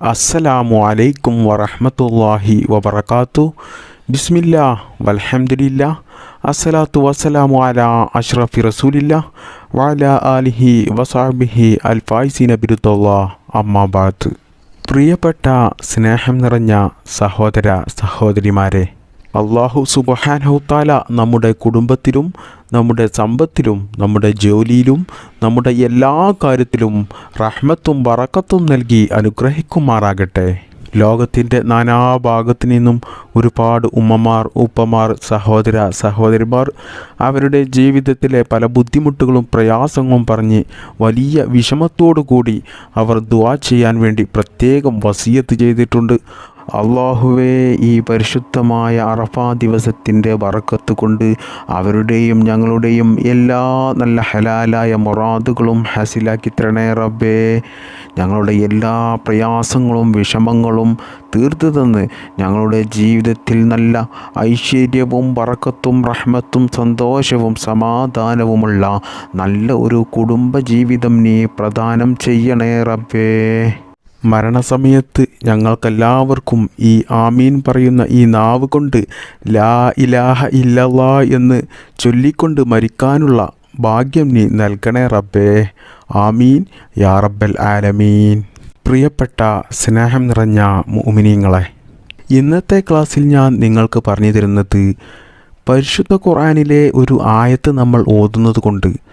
അസ്സലാമു അലൈക്കും വറഹമത്തല്ലാഹി വബർക്കാത്തു ബിസ്മില്ല വലഹമില്ല അസ്സലാത്തു വസ്സലാമു അല അഷ്റഫി റസൂലില്ല. വാല അലിഹി വസാബിഹി അൽ ഫായിസീന ബിരുദ്ദല്ലാ അമ്മാബാദ് പ്രിയപ്പെട്ട സ്നേഹം നിറഞ്ഞ സഹോദര സഹോദരിമാരെ അള്ളാഹു സുബഹാനഹുത്താല നമ്മുടെ കുടുംബത്തിലും നമ്മുടെ സമ്പത്തിലും നമ്മുടെ ജോലിയിലും നമ്മുടെ എല്ലാ കാര്യത്തിലും റഹ്മത്തും വറക്കത്തും നൽകി അനുഗ്രഹിക്കുമാറാകട്ടെ. ലോകത്തിന്റെ നാനാഭാഗത്തു നിന്നും ഒരുപാട് ഉമ്മമാർ ഉപ്പമാർ സഹോദര സഹോദരിമാർ അവരുടെ ജീവിതത്തിലെ പല ബുദ്ധിമുട്ടുകളും പ്രയാസങ്ങളും പറഞ്ഞ് വലിയ വിഷമത്തോടു കൂടി അവർ ദുവാ ചെയ്യാൻ വേണ്ടി പ്രത്യേകം വസീയത്ത് ചെയ്തിട്ടുണ്ട്. അള്ളാഹുവേ ഈ പരിശുദ്ധമായ അറഫാ ദിവസത്തിന്റെ വറക്കത്ത് കൊണ്ട് അവരുടെയും ഞങ്ങളുടെയും എല്ലാ നല്ല ഹലാലായ മൊറാദുകളും ഹസിലാക്കി തരണേ റബ്ബേ. ഞങ്ങളുടെ എല്ലാ പ്രയാസങ്ങളും വിഷമങ്ങളും തീർത്തു തന്ന് ഞങ്ങളുടെ ജീവിതത്തിൽ നല്ല ഐശ്വര്യവും വറക്കത്തും റഹ്മത്തും സന്തോഷവും സമാധാനവുമുള്ള നല്ല ഒരു കുടുംബജീവിതം നീ പ്രദാനം ചെയ്യണേ റബ്ബേ. മരണസമയത്ത് ഞങ്ങൾക്കെല്ലാവർക്കും ഈ ആമീൻ പറയുന്ന ഈ നാവ് കൊണ്ട് ലാ ഇലാഹ ഇല്ലല്ലാ എന്ന് ചൊല്ലിക്കൊണ്ട് മരിക്കാനുള്ള ഭാഗ്യം നീ നൽകണേ റബ്ബേ. ആമീൻ. യാ റബ്ബൽ ആലമീൻ. പ്രിയപ്പെട്ട സ്നേഹം നിറഞ്ഞ മുഅ്മിനീങ്ങളെ ഇന്നത്തെ ക്ലാസ്സിൽ ഞാൻ നിങ്ങൾക്ക് പറഞ്ഞു തരുന്നത് പരിശുദ്ധ ഖുർആനിലെ ഒരു ആയത്ത് നമ്മൾ ഓതുന്നത് കൊണ്ട്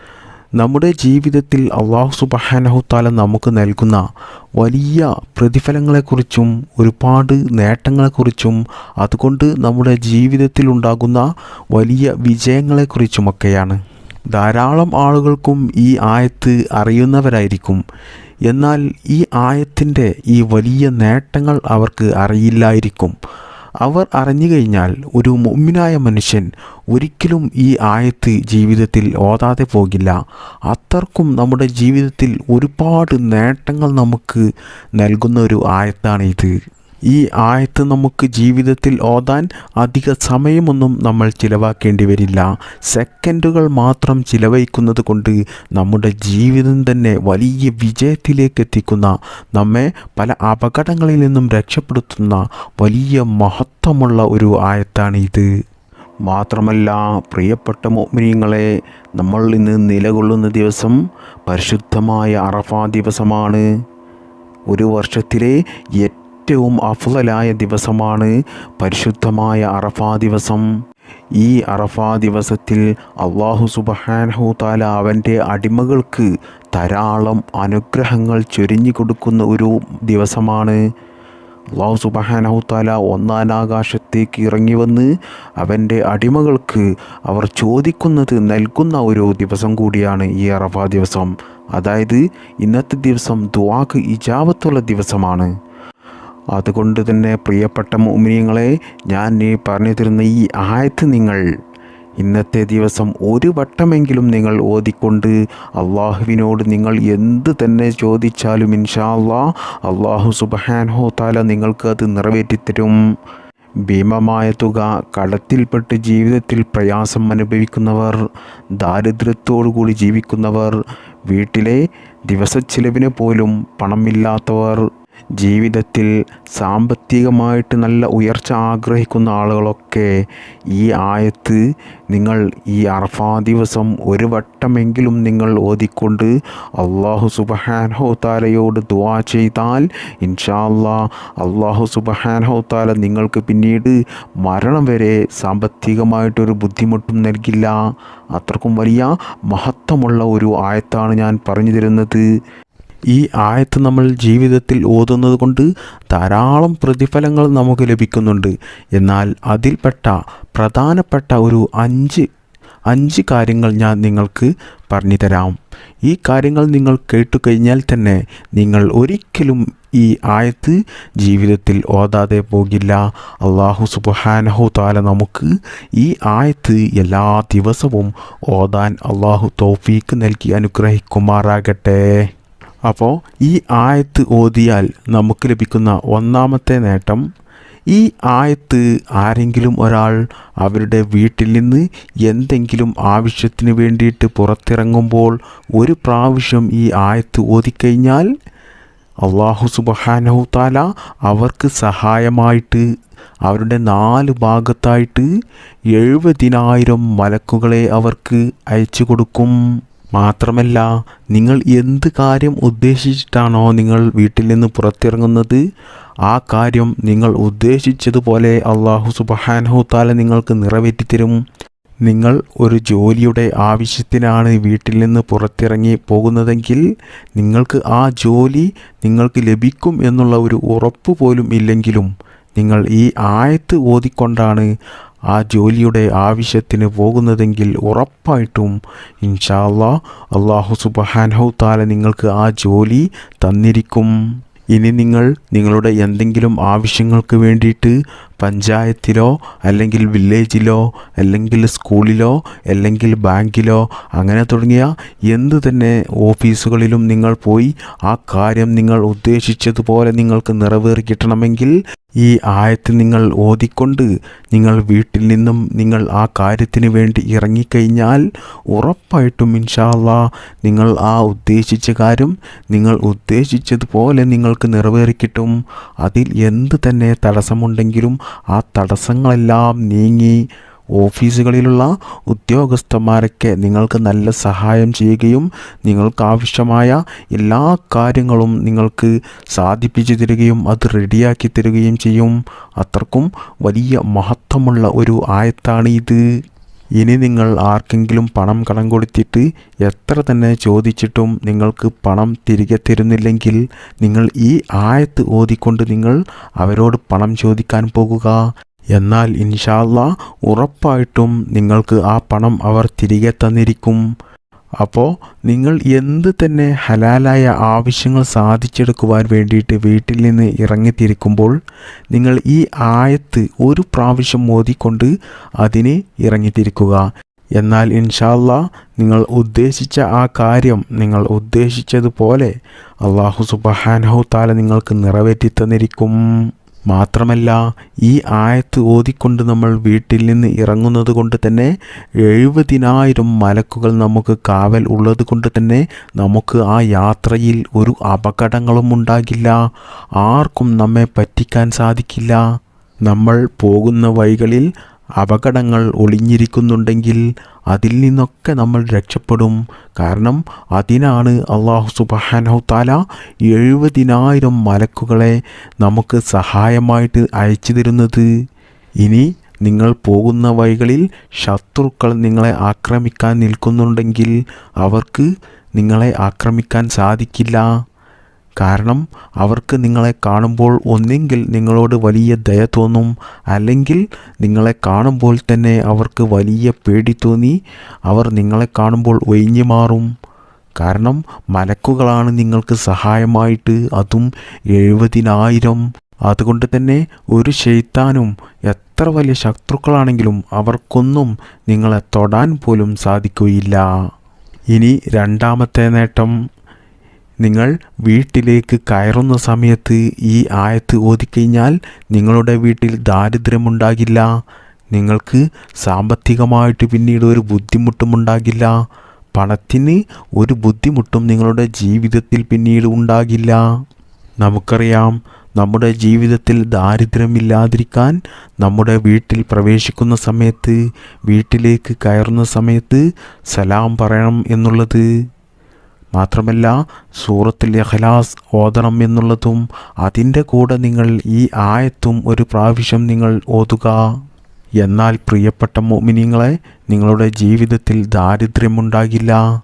നമ്മുടെ ജീവിതത്തിൽ അള്ളാഹു സുബഹാനഹുത്താല നമുക്ക് നൽകുന്ന വലിയ പ്രതിഫലങ്ങളെക്കുറിച്ചും ഒരുപാട് നേട്ടങ്ങളെക്കുറിച്ചും അതുകൊണ്ട് നമ്മുടെ ജീവിതത്തിൽ ഉണ്ടാകുന്ന വലിയ വിജയങ്ങളെക്കുറിച്ചുമൊക്കെയാണ്. ധാരാളം ആളുകൾക്കും ഈ ആയത്ത് അറിയുന്നവരായിരിക്കും. എന്നാൽ ഈ ആയത്തിന്റെ ഈ വലിയ നേട്ടങ്ങൾ അവർക്ക് അറിയില്ലായിരിക്കും. അവർ അറിഞ്ഞു കഴിഞ്ഞാൽ ഒരു മുമ്മിനായ മനുഷ്യൻ ഒരിക്കലും ഈ ആയത്ത് ജീവിതത്തിൽ ഓതാതെ പോകില്ല. അത്രക്കും നമ്മുടെ ജീവിതത്തിൽ ഒരുപാട് നേട്ടങ്ങൾ നമുക്ക് നൽകുന്ന ഒരു ആയത്താണ് ഇത് ഈ ആയത്ത് നമുക്ക് ജീവിതത്തിൽ ഓതാൻ അധിക സമയമൊന്നും നമ്മൾ ചിലവാക്കേണ്ടി വരില്ല. സെക്കൻഡുകൾ മാത്രം ചിലവഴിക്കുന്നത് കൊണ്ട് നമ്മുടെ ജീവിതം തന്നെ വലിയ വിജയത്തിലേക്ക് എത്തിക്കുന്ന നമ്മെ പല അപകടങ്ങളിൽ നിന്നും രക്ഷപ്പെടുത്തുന്ന വലിയ മഹത്വമുള്ള ഒരു ആയത്താണ് ഇത് മാത്രമല്ല പ്രിയപ്പെട്ട മോമിനിയങ്ങളെ നമ്മൾ ഇന്ന് നിലകൊള്ളുന്ന ദിവസം പരിശുദ്ധമായ അറഫാ ദിവസമാണ്. ഒരു വർഷത്തിലെ ഏറ്റവും അഫ്ലലായ ദിവസമാണ് പരിശുദ്ധമായ അറഫാ ദിവസം. ഈ അറഫാ ദിവസത്തിൽ അള്ളാഹു സുബഹാനഹു താല അവന്റെ അടിമകൾക്ക് ധാരാളം അനുഗ്രഹങ്ങൾ ചൊരിഞ്ഞു കൊടുക്കുന്ന ഒരു ദിവസമാണ്. അള്ളാഹു സുബഹാനഹു താല ഒന്നാം ആകാശത്തേക്ക് ഇറങ്ങി വന്ന് അവന്റെ അടിമകൾക്ക് അവർ ചോദിക്കുന്നത് നൽകുന്ന ഒരു ദിവസം കൂടിയാണ് ഈ അറഫ ദിവസം. അതായത് ഇന്നത്തെ ദിവസം ദുവാക്ക് ഇജാവത്തുള്ള ദിവസമാണ്. അതുകൊണ്ട് തന്നെ പ്രിയപ്പെട്ട മോമിനിയങ്ങളെ ഞാൻ ഈ പറഞ്ഞു തരുന്ന ഈ ആയത്ത് നിങ്ങൾ ഇന്നത്തെ ദിവസം ഒരു വട്ടമെങ്കിലും നിങ്ങൾ ഓതിക്കൊണ്ട് അള്ളാഹുവിനോട് നിങ്ങൾ എന്ത് തന്നെ ചോദിച്ചാലും ഇൻഷാ അള്ളാ അള്ളാഹു സുബഹാൻഹോ താല നിങ്ങൾക്ക് അത് നിറവേറ്റിത്തരും. ഭീമമായ തുക കടത്തിൽപ്പെട്ട് ജീവിതത്തിൽ പ്രയാസം അനുഭവിക്കുന്നവർ ദാരിദ്ര്യത്തോടുകൂടി ജീവിക്കുന്നവർ വീട്ടിലെ ദിവസച്ചിലവിന് പോലും പണമില്ലാത്തവർ ജീവിതത്തിൽ സാമ്പത്തികമായിട്ട് നല്ല ഉയർച്ച ആഗ്രഹിക്കുന്ന ആളുകളൊക്കെ ഈ ആയത്ത് നിങ്ങൾ ഈ അർഫാ ദിവസം ഒരു വട്ടമെങ്കിലും നിങ്ങൾ ഓതിക്കൊണ്ട് അള്ളാഹു സുബഹാൻഹോത്താലയോട് ദുവാ ചെയ്താൽ ഇൻഷാ അല്ലാ അള്ളാഹു സുബഹാൻഹോത്താല നിങ്ങൾക്ക് പിന്നീട് മരണം വരെ സാമ്പത്തികമായിട്ടൊരു ബുദ്ധിമുട്ടും നൽകില്ല. അത്രക്കും വലിയ മഹത്വമുള്ള ഒരു ആയത്താണ് ഞാൻ പറഞ്ഞു തരുന്നത്. ഈ ആയത്ത് നമ്മൾ ജീവിതത്തിൽ ഓതുന്നത് കൊണ്ട് ധാരാളം പ്രതിഫലങ്ങൾ നമുക്ക് ലഭിക്കുന്നുണ്ട്. എന്നാൽ അതിൽപ്പെട്ട പ്രധാനപ്പെട്ട ഒരു അഞ്ച് അഞ്ച് കാര്യങ്ങൾ ഞാൻ നിങ്ങൾക്ക് പറഞ്ഞു തരാം ഈ കാര്യങ്ങൾ നിങ്ങൾ കേട്ടുകഴിഞ്ഞാൽ തന്നെ നിങ്ങൾ ഒരിക്കലും ഈ ആയത്ത് ജീവിതത്തിൽ ഓതാതെ പോകില്ല. അള്ളാഹു സുബഹാനഹു താല നമുക്ക് ഈ ആയത്ത് എല്ലാ ദിവസവും ഓതാൻ അള്ളാഹു തോഫീക്ക് നൽകി അനുഗ്രഹിക്കുമാറാകട്ടെ. അപ്പോൾ ഈ ആയത്ത് ഓതിയാൽ നമുക്ക് ലഭിക്കുന്ന ഒന്നാമത്തെ നേട്ടം ഈ ആയത്ത് ആരെങ്കിലും ഒരാൾ അവരുടെ വീട്ടിൽ നിന്ന് എന്തെങ്കിലും ആവശ്യത്തിന് വേണ്ടിയിട്ട് പുറത്തിറങ്ങുമ്പോൾ ഒരു പ്രാവശ്യം ഈ ആയത്ത് ഓതിക്കഴിഞ്ഞാൽ അള്ളാഹു സുബഹാനഹു താല അവർക്ക് സഹായമായിട്ട് അവരുടെ നാല് ഭാഗത്തായിട്ട് എഴുപതിനായിരം മലക്കുകളെ അവർക്ക് അയച്ചു കൊടുക്കും. മാത്രമല്ല നിങ്ങൾ എന്ത് കാര്യം ഉദ്ദേശിച്ചിട്ടാണോ നിങ്ങൾ വീട്ടിൽ നിന്ന് പുറത്തിറങ്ങുന്നത് ആ കാര്യം നിങ്ങൾ ഉദ്ദേശിച്ചതുപോലെ അള്ളാഹു സുബഹാനഹു താല നിങ്ങൾക്ക് നിറവേറ്റിത്തരും നിങ്ങൾ ഒരു ജോലിയുടെ ആവശ്യത്തിനാണ് വീട്ടിൽ നിന്ന് പുറത്തിറങ്ങി പോകുന്നതെങ്കിൽ നിങ്ങൾക്ക് ആ ജോലി നിങ്ങൾക്ക് ലഭിക്കും എന്നുള്ള ഒരു ഉറപ്പ് പോലും ഇല്ലെങ്കിലും നിങ്ങൾ ഈ ആയത്ത് ഓതിക്കൊണ്ടാണ് ആ ജോലിയുടെ ആവശ്യത്തിന് പോകുന്നതെങ്കിൽ ഉറപ്പായിട്ടും ഇൻഷാ അല്ലാ അള്ളാഹു സുബഹാൻഹു താല നിങ്ങൾക്ക് ആ ജോലി തന്നിരിക്കും. ഇനി നിങ്ങൾ നിങ്ങളുടെ എന്തെങ്കിലും ആവശ്യങ്ങൾക്ക് വേണ്ടിയിട്ട് പഞ്ചായത്തിലോ അല്ലെങ്കിൽ വില്ലേജിലോ അല്ലെങ്കിൽ സ്കൂളിലോ അല്ലെങ്കിൽ ബാങ്കിലോ അങ്ങനെ തുടങ്ങിയ എന്ത് തന്നെ ഓഫീസുകളിലും നിങ്ങൾ പോയി ആ കാര്യം നിങ്ങൾ ഉദ്ദേശിച്ചതുപോലെ നിങ്ങൾക്ക് നിറവേറി കിട്ടണമെങ്കിൽ ഈ ആയത്ത് നിങ്ങൾ ഓതിക്കൊണ്ട് നിങ്ങൾ വീട്ടിൽ നിന്നും നിങ്ങൾ ആ കാര്യത്തിന് വേണ്ടി ഇറങ്ങിക്കഴിഞ്ഞാൽ ഉറപ്പായിട്ടും ഇൻഷാല്ലാ നിങ്ങൾ ആ ഉദ്ദേശിച്ച കാര്യം നിങ്ങൾ ഉദ്ദേശിച്ചതുപോലെ നിങ്ങൾക്ക് നിറവേറിക്കിട്ടും അതിൽ എന്ത് തന്നെ തടസ്സമുണ്ടെങ്കിലും ആ തടസ്സങ്ങളെല്ലാം നീങ്ങി ഓഫീസുകളിലുള്ള ഉദ്യോഗസ്ഥന്മാരൊക്കെ നിങ്ങൾക്ക് നല്ല സഹായം ചെയ്യുകയും നിങ്ങൾക്ക് ആവശ്യമായ എല്ലാ കാര്യങ്ങളും നിങ്ങൾക്ക് സാധിപ്പിച്ചു തരികയും അത് റെഡിയാക്കി തരികയും ചെയ്യും. അത്രക്കും വലിയ മഹത്വമുള്ള ഒരു ആയത്താണ് ഇത്. ഇനി നിങ്ങൾ ആർക്കെങ്കിലും പണം കടം കൊടുത്തിട്ട് എത്ര തന്നെ ചോദിച്ചിട്ടും നിങ്ങൾക്ക് പണം തിരികെ തരുന്നില്ലെങ്കിൽ നിങ്ങൾ ഈ ആയത്ത് ഓതിക്കൊണ്ട് നിങ്ങൾ അവരോട് പണം ചോദിക്കാൻ പോകുക. എന്നാൽ ഇൻഷാല്ല ഉറപ്പായിട്ടും നിങ്ങൾക്ക് ആ പണം അവർ തിരികെ തന്നിരിക്കും. അപ്പോൾ നിങ്ങൾ എന്ത് തന്നെ ഹലാലായ ആവശ്യങ്ങൾ സാധിച്ചെടുക്കുവാൻ വേണ്ടിയിട്ട് വീട്ടിൽ നിന്ന് ഇറങ്ങിത്തിരിക്കുമ്പോൾ നിങ്ങൾ ഈ ആയത്ത് ഒരു പ്രാവശ്യം മോദിക്കൊണ്ട് അതിന് ഇറങ്ങിത്തിരിക്കുക. എന്നാൽ ഇൻഷാല്ല നിങ്ങൾ ഉദ്ദേശിച്ച ആ കാര്യം നിങ്ങൾ ഉദ്ദേശിച്ചതുപോലെ അള്ളാഹു സുബഹാനഹു താല നിങ്ങൾക്ക് നിറവേറ്റി തന്നിരിക്കും മാത്രമല്ല ഈ ആയത്ത് ഓതിക്കൊണ്ട് നമ്മൾ വീട്ടിൽ നിന്ന് ഇറങ്ങുന്നത് കൊണ്ട് തന്നെ എഴുപതിനായിരം മലക്കുകൾ നമുക്ക് കാവൽ ഉള്ളത് കൊണ്ട് തന്നെ നമുക്ക് ആ യാത്രയിൽ ഒരു അപകടങ്ങളും ഉണ്ടാകില്ല. ആർക്കും നമ്മെ പറ്റിക്കാൻ സാധിക്കില്ല. നമ്മൾ പോകുന്ന വഴികളിൽ അപകടങ്ങൾ ഒളിഞ്ഞിരിക്കുന്നുണ്ടെങ്കിൽ അതിൽ നിന്നൊക്കെ നമ്മൾ രക്ഷപ്പെടും. കാരണം അതിനാണ് അള്ളാഹു സുബഹാനഹു താല എഴുപതിനായിരം മലക്കുകളെ നമുക്ക് സഹായമായിട്ട് അയച്ചു തരുന്നത്. ഇനി നിങ്ങൾ പോകുന്ന വഴികളിൽ ശത്രുക്കൾ നിങ്ങളെ ആക്രമിക്കാൻ നിൽക്കുന്നുണ്ടെങ്കിൽ അവർക്ക് നിങ്ങളെ ആക്രമിക്കാൻ സാധിക്കില്ല. കാരണം അവർക്ക് നിങ്ങളെ കാണുമ്പോൾ ഒന്നെങ്കിൽ നിങ്ങളോട് വലിയ ദയ തോന്നും അല്ലെങ്കിൽ നിങ്ങളെ കാണുമ്പോൾ തന്നെ അവർക്ക് വലിയ പേടി തോന്നി അവർ നിങ്ങളെ കാണുമ്പോൾ ഒഴിഞ്ഞു മാറും. കാരണം മലക്കുകളാണ് നിങ്ങൾക്ക് സഹായമായിട്ട് അതും എഴുപതിനായിരം. അതുകൊണ്ട് തന്നെ ഒരു ശൈത്താനും എത്ര വലിയ ശത്രുക്കളാണെങ്കിലും അവർക്കൊന്നും നിങ്ങളെ തൊടാൻ പോലും സാധിക്കുകയില്ല. ഇനി രണ്ടാമത്തെ നേട്ടം. നിങ്ങൾ വീട്ടിലേക്ക് കയറുന്ന സമയത്ത് ഈ ആയത്ത് ഓതിക്കഴിഞ്ഞാൽ നിങ്ങളുടെ വീട്ടിൽ ദാരിദ്ര്യമുണ്ടാകില്ല. നിങ്ങൾക്ക് സാമ്പത്തികമായിട്ട് പിന്നീട് ഒരു ബുദ്ധിമുട്ടും ഉണ്ടാകില്ല പണത്തിന് ഒരു ബുദ്ധിമുട്ടും നിങ്ങളുടെ ജീവിതത്തിൽ പിന്നീട് ഉണ്ടാകില്ല. നമുക്കറിയാം നമ്മുടെ ജീവിതത്തിൽ ദാരിദ്ര്യമില്ലാതിരിക്കാൻ നമ്മുടെ വീട്ടിൽ പ്രവേശിക്കുന്ന സമയത്ത് വീട്ടിലേക്ക് കയറുന്ന സമയത്ത് സലാം പറയണം എന്നുള്ളത്. മാത്രമല്ല സൂറത്തിൽ ഇഖ്ലാസ് ഓതണം എന്നുള്ളതും അതിന്റെ കൂടെ നിങ്ങൾ ഈ ആയത്തും ഒരു പ്രാവശ്യം നിങ്ങൾ ഓതുക. എന്നാൽ പ്രിയപ്പെട്ട മോമിനിങ്ങളെ നിങ്ങളുടെ ജീവിതത്തിൽ ദാരിദ്ര്യമുണ്ടാകില്ല.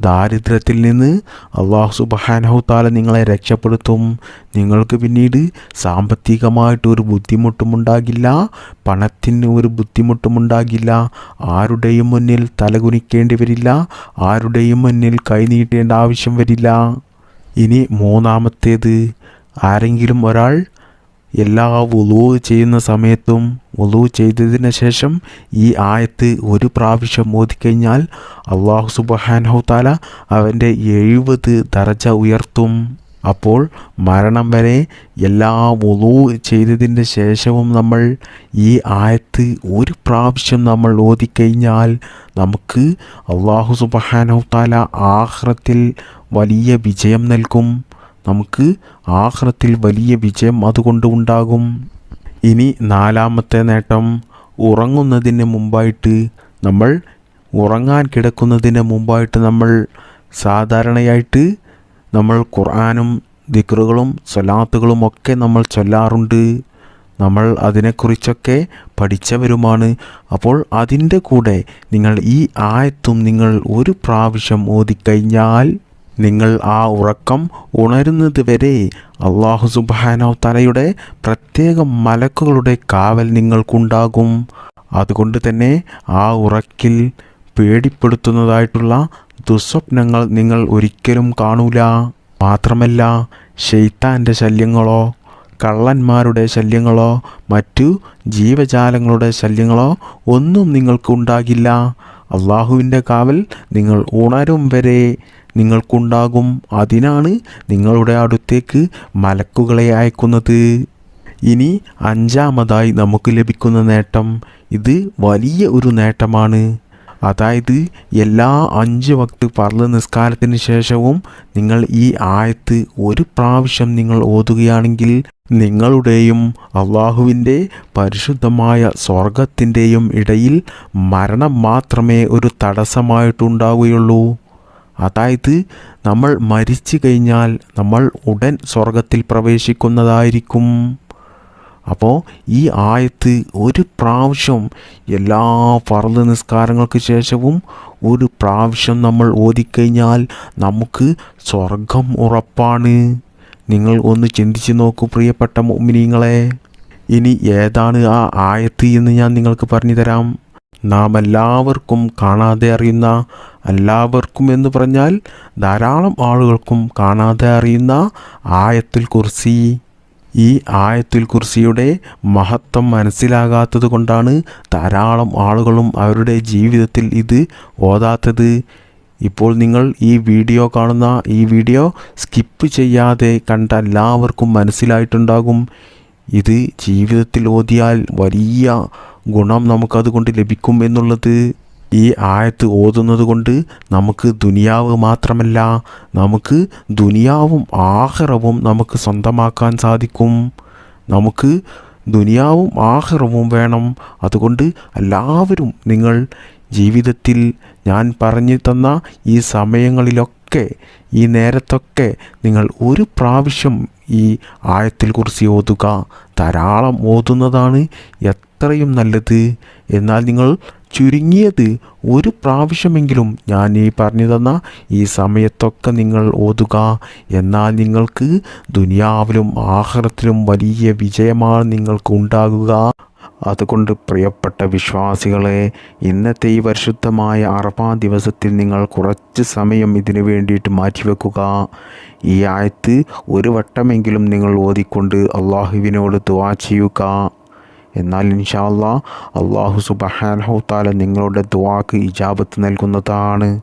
ദാരിദ്ര്യത്തിൽ നിന്ന് അള്ളാഹു സുബഹാനഹു താല നിങ്ങളെ രക്ഷപ്പെടുത്തും. നിങ്ങൾക്ക് പിന്നീട് സാമ്പത്തികമായിട്ട് ഒരു ബുദ്ധിമുട്ടുമുണ്ടാകില്ല പണത്തിന് ഒരു ബുദ്ധിമുട്ടുമുണ്ടാകില്ല ആരുടെയും മുന്നിൽ തലകുനിക്കേണ്ടി വരില്ല ആരുടെയും മുന്നിൽ കൈനീട്ടേണ്ട ആവശ്യം വരില്ല. ഇനി മൂന്നാമത്തേത് ആരെങ്കിലും ഒരാൾ എല്ലാ വുളൂ ചെയ്യുന്ന സമയത്തും വുളു ചെയ്തതിന് ശേഷം ഈ ആയത്ത് ഒരു പ്രാവശ്യം ഓതിക്കഴിഞ്ഞാൽ അള്ളാഹു താല അവന്റെ എഴുപത് ദറജ ഉയർത്തും. അപ്പോൾ മരണം വരെ എല്ലാ വലു ചെയ്തതിന് ശേഷവും നമ്മൾ ഈ ആയത്ത് ഒരു പ്രാവശ്യം നമ്മൾ ഓതിക്കഴിഞ്ഞാൽ നമുക്ക് അള്ളാഹു സുബഹാനഹു താല ആഹ്റത്തിൽ വലിയ വിജയം നൽകും. നമുക്ക് ആഹ്റത്തിൽ വലിയ വിജയം അതുകൊണ്ട് ഉണ്ടാകും. ഇനി നാലാമത്തെ നേട്ടം ഉറങ്ങുന്നതിന് മുമ്പായിട്ട് നമ്മൾ ഉറങ്ങാൻ കിടക്കുന്നതിന് മുമ്പായിട്ട് നമ്മൾ സാധാരണയായിട്ട് നമ്മൾ ഖുർആാനും ദിക്റുകളും സ്വലാത്തുകളും ഒക്കെ നമ്മൾ ചൊല്ലാറുണ്ട്. നമ്മൾ അതിനെക്കുറിച്ചൊക്കെ പഠിച്ചവരുമാണ്. അപ്പോൾ അതിന്റെ കൂടെ നിങ്ങൾ ഈ ആയത്തും നിങ്ങൾ ഒരു പ്രാവശ്യം ഓതിക്കഴിഞ്ഞാൽ നിങ്ങൾ ആ ഉറക്കം ഉണരുന്നത് വരെ അള്ളാഹു സുബാനോ തലയുടെ പ്രത്യേക മലക്കുകളുടെ കാവൽ നിങ്ങൾക്കുണ്ടാകും. അതുകൊണ്ട് തന്നെ ആ ഉറക്കിൽ പേടിപ്പെടുത്തുന്നതായിട്ടുള്ള ദുസ്വപ്നങ്ങൾ നിങ്ങൾ ഒരിക്കലും കാണൂല. മാത്രമല്ല ഷെയ്ത്താന്റെ ശല്യങ്ങളോ കള്ളന്മാരുടെ ശല്യങ്ങളോ മറ്റു ജീവജാലങ്ങളുടെ ശല്യങ്ങളോ ഒന്നും നിങ്ങൾക്കുണ്ടാകില്ല അള്ളാഹുവിന്റെ കാവൽ നിങ്ങൾ ഉണരും വരെ നിങ്ങൾക്കുണ്ടാകും. അതിനാണ് നിങ്ങളുടെ അടുത്തേക്ക് മലക്കുകളെ അയക്കുന്നത്. ഇനി അഞ്ചാമതായി നമുക്ക് ലഭിക്കുന്ന നേട്ടം ഇത് വലിയ ഒരു നേട്ടമാണ്. അതായത് എല്ലാ അഞ്ച് വക്ത് പറൽ നിസ്കാരത്തിന് ശേഷവും നിങ്ങൾ ഈ ആയത്ത് ഒരു പ്രാവശ്യം നിങ്ങൾ ഓതുകയാണെങ്കിൽ നിങ്ങളുടെയും അള്ളാഹുവിന്റെ പരിശുദ്ധമായ സ്വർഗത്തിന്റെയും ഇടയിൽ മരണം മാത്രമേ ഒരു തടസ്സമായിട്ടുണ്ടാവുകയുള്ളൂ. അതായത് നമ്മൾ മരിച്ചു കഴിഞ്ഞാൽ നമ്മൾ ഉടൻ സ്വർഗത്തിൽ പ്രവേശിക്കുന്നതായിരിക്കും. അപ്പോൾ ഈ ആയത്ത് ഒരു പ്രാവശ്യം എല്ലാ ഫർദ് നിസ്കാരങ്ങൾക്ക് ശേഷവും ഒരു പ്രാവശ്യം നമ്മൾ ഓതിക്കഴിഞ്ഞാൽ നമുക്ക് സ്വർഗം ഉറപ്പാണ്. നിങ്ങൾ ഒന്ന് ചിന്തിച്ച് നോക്കൂ പ്രിയപ്പെട്ട മുമിനിങ്ങളെ ഇനി ഏതാണ് ആ ആയത്ത് എന്ന് ഞാൻ നിങ്ങൾക്ക് പറഞ്ഞു തരാം. നാം എല്ലാവർക്കും കാണാതെ അറിയുന്ന എല്ലാവർക്കും എന്ന് പറഞ്ഞാൽ ധാരാളം ആളുകൾക്കും കാണാതെ അറിയുന്ന ആയത്തുൽ കുർസി. ഈ ആയത്തുൽ കുർസിയുടെ മഹത്വം മനസ്സിലാകാത്തത് കൊണ്ടാണ് ധാരാളം ആളുകളും അവരുടെ ജീവിതത്തിൽ ഇത് ഓതാത്തത്. ഇപ്പോൾ നിങ്ങൾ ഈ വീഡിയോ കാണുന്ന ഈ വീഡിയോ സ്കിപ്പ് ചെയ്യാതെ കണ്ട എല്ലാവർക്കും മനസ്സിലായിട്ടുണ്ടാകും. ഇത് ജീവിതത്തിൽ ഓതിയാൽ വലിയ ഗുണം നമുക്കതുകൊണ്ട് ലഭിക്കും എന്നുള്ളത് ഈ ആയത്ത് ഓതുന്നത് കൊണ്ട് നമുക്ക് ദുനിയാവ് മാത്രമല്ല നമുക്ക് ദുനിയാവും ആഹ്റവും നമുക്ക് സ്വന്തമാക്കാൻ സാധിക്കും. നമുക്ക് ദുനിയാവും ആഹ്റവും വേണം. അതുകൊണ്ട് എല്ലാവരും നിങ്ങൾ ജീവിതത്തിൽ ഞാൻ പറഞ്ഞു തന്ന ഈ സമയങ്ങളിലൊക്കെ ഈ നേരത്തൊക്കെ നിങ്ങൾ ഒരു പ്രാവശ്യം ഈ ആയത്തിൽ കുറിച്ച് ഓതുക. ധാരാളം ഓതുന്നതാണ് എത്രയും നല്ലത്. എന്നാൽ നിങ്ങൾ ചുരുങ്ങിയത് ഒരു പ്രാവശ്യമെങ്കിലും ഞാൻ ഈ പറഞ്ഞു തന്ന ഈ സമയത്തൊക്കെ നിങ്ങൾ ഓതുക. എന്നാൽ നിങ്ങൾക്ക് ദുനിയാവിലും ആഹാരത്തിലും വലിയ വിജയമാണ് നിങ്ങൾക്ക് ഉണ്ടാകുക. അതുകൊണ്ട് പ്രിയപ്പെട്ട വിശ്വാസികളെ ഇന്നത്തെ ഈ പരിശുദ്ധമായ അറഫാ ദിവസത്തിൽ നിങ്ങൾ കുറച്ച് സമയം ഇതിനു വേണ്ടിയിട്ട് മാറ്റിവെക്കുക. ഈ ആയത്ത് ഒരു വട്ടമെങ്കിലും നിങ്ങൾ ഓതിക്കൊണ്ട് അള്ളാഹുവിനോട് ദുവാ ചെയ്യുക. എന്നാൽ ഇൻഷാല്ലാ അള്ളാഹു സുബഹാനഹു താല നിങ്ങളുടെ ദുവാക്ക് ഇജാബത്ത് നൽകുന്നതാണ്.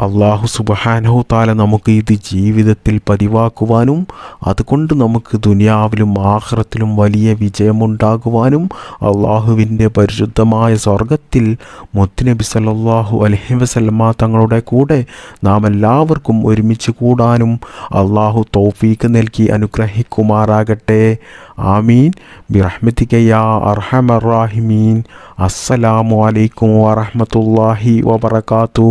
അള്ളാഹു സുബഹാനഹു താല നമുക്ക് ഇത് ജീവിതത്തിൽ പതിവാക്കുവാനും അതുകൊണ്ട് നമുക്ക് ദുനിയാവിലും ആഹ്റത്തിലും വലിയ വിജയമുണ്ടാകുവാനും അള്ളാഹുവിന്റെ പരിശുദ്ധമായ സ്വർഗത്തിൽ മുത്തുനബി സല്ലാഹു അലഹി വസല്ലമ തങ്ങളുടെ കൂടെ നാം എല്ലാവർക്കും ഒരുമിച്ച് കൂടാനും അള്ളാഹു തൗഫീക്ക് നൽകി അനുഗ്രഹിക്കുമാറാകട്ടെ. ആമീൻ. ബിറഹ്മത്തിക്കയ്യ അർഹമറാഹിമീൻ അസ്സലാമു അലൈക്കും വറഹമത്തല്ലാഹി വബർക്കാത്തു